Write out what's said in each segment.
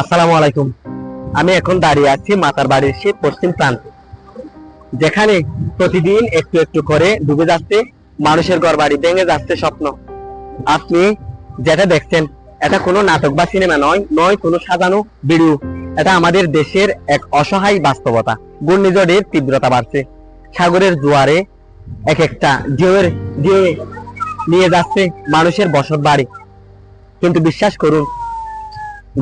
আসসালামু আলাইকুম। আমি এখন দাঁড়িয়ে আছি মাতার বাড়ির সে পশ্চিম প্রান্তে। যেখানে প্রতিদিন একটু একটু করে ডুবে যাচ্ছে, মানুষের ঘর বাড়ি ভেঙে যাচ্ছে স্বপ্ন। আপনি যেটা দেখছেন, এটা কোনো নাটক বা সিনেমা নয় নয় কোনো সাজানো ভিডিও। এটা আমাদের দেশের এক অসহায় বাস্তবতা। ঘূর্ণিঝড়ের তীব্রতা বাড়ছে। সাগরের জোয়ারে এক একটা ঢেউয়ের ঢেউ নিয়ে যাচ্ছে মানুষের বসত বাড়ি। কিন্তু বিশ্বাস করুন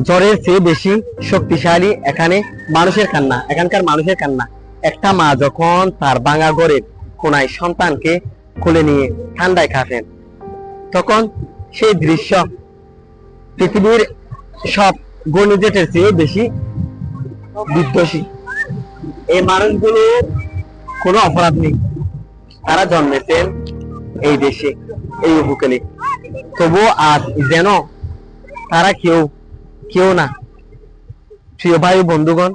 জ্বরের চেয়ে বেশি শক্তিশালী এখানে মানুষের কান্না, এখানকার মানুষের কান্না। একটা মা যখন তার ভাঙা ঘরের কোনায় সন্তানকে খুলে নিয়ে ঠান্ডায় খাটেন তখন সেই দৃশ্য পৃথিবীর সব ঘূর্ণিঝড়ের চেয়ে বেশি বিধ্বসী এই মানুষগুলো কোনো অপরাধ নেই। তারা জন্মেছেন এই দেশে, এই উপকূলে। তবুও আজ যেন তারা কেউ কেউ না? প্রিয় ভাই, বন্ধুগণ,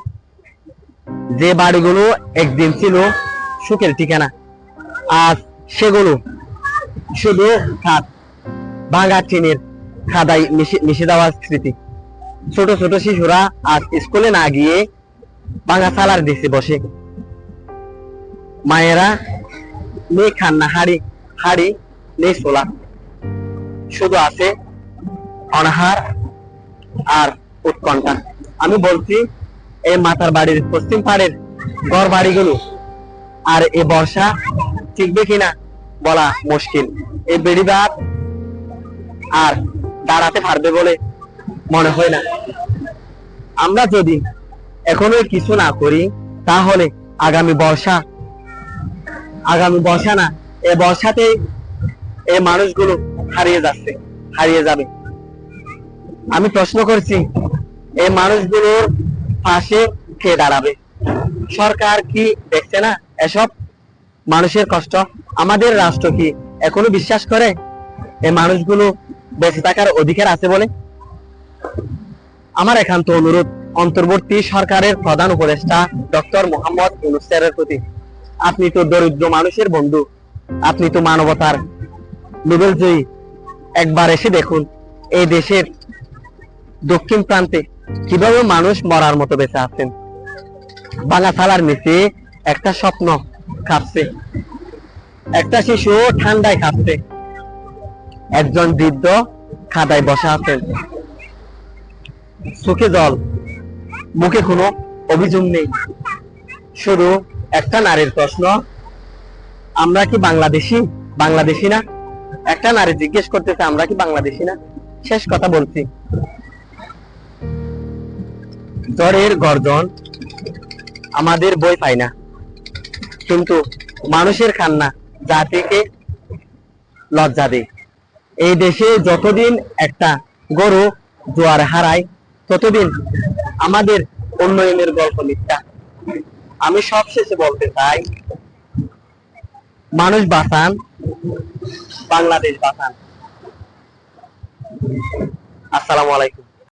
যে বাড়িগুলো একদিন ছিল সুখের ঠিকানা, আজ সেগুলো শুধু খাত ভাঙা টিনের খাদাই মিশে- দেওয়ার স্মৃতি। ছোট ছোট শিশুরা আজ স্কুলে না গিয়ে ভাঙা সালার দিছে বসে। মায়েরা নেই খান্না হাড়ি হাড়ি নেই সোলা শুধু আছে অনাহার আর উৎকণ্ঠা। আমি বলছি, এই মাতার বাড়ির পশ্চিম পাড়ের ঘর বাড়িগুলো আর এই বর্ষা টিকবে কিনা বলা মুশকিল। এই বেড়িবাদ আর দাঁড়াতে পারবে বলে মনে হয় না। আমরা যদি এখনও কিছু না করি, তাহলে আগামী বর্ষা আগামী বর্ষা না, এ বর্ষাতে এই মানুষগুলো হারিয়ে যাচ্ছে, হারিয়ে যাবে। আমি প্রশ্ন করছি, এই মানুষগুলোর পাশে কে দাঁড়াবে? সরকার কি দেখছে না এসব মানুষের কষ্ট? আমাদের রাষ্ট্র কি এখনও বিশ্বাস করে এই মানুষগুলো বেঁচে থাকার অধিকার আছে বলে? আমার একান্ত অনুরোধ, অন্তর্বর্তী সরকারের প্রধান উপদেষ্টা ডক্টর মোহাম্মদ ইউনুস প্রতি। আপনি তো দরিদ্র মানুষের বন্ধু, আপনি তো মানবতার নোবেল জয়ী একবার এসে দেখুন, এই দেশের দক্ষিণ প্রান্তে কীভাবে মানুষ মরার মতো বেঁচে আছেন? বাঙা থালার নিচে একটা স্বপ্ন কাঁপছে একটা শিশু ঠান্ডায় কাঁপছে একজন বৃদ্ধ খাদায় বসে আছেন। চোখে জল, মুখে কোনো অভিযোগ নেই। শুধু একটা নারীর প্রশ্ন, আমরা কি বাংলাদেশি? বাংলাদেশি না? একটা নারী জিজ্ঞেস করতেছে, আমরা কি বাংলাদেশি না? শেষ কথা বলছি। জ্বরের গর্জন আমাদের বই পায় না। কিন্তু মানুষের কান্না জাতিকে লজ্জা দেয়। এই দেশে যতদিন একটা গরু জোয়ার হারায়, ততদিন আমাদের উন্নয়নের গল্প মিথ্যা। আমি সবশেষে বলতে চাই, মানুষ বাঁচান, বাংলাদেশ বাঁচান। আসসালামু আলাইকুম।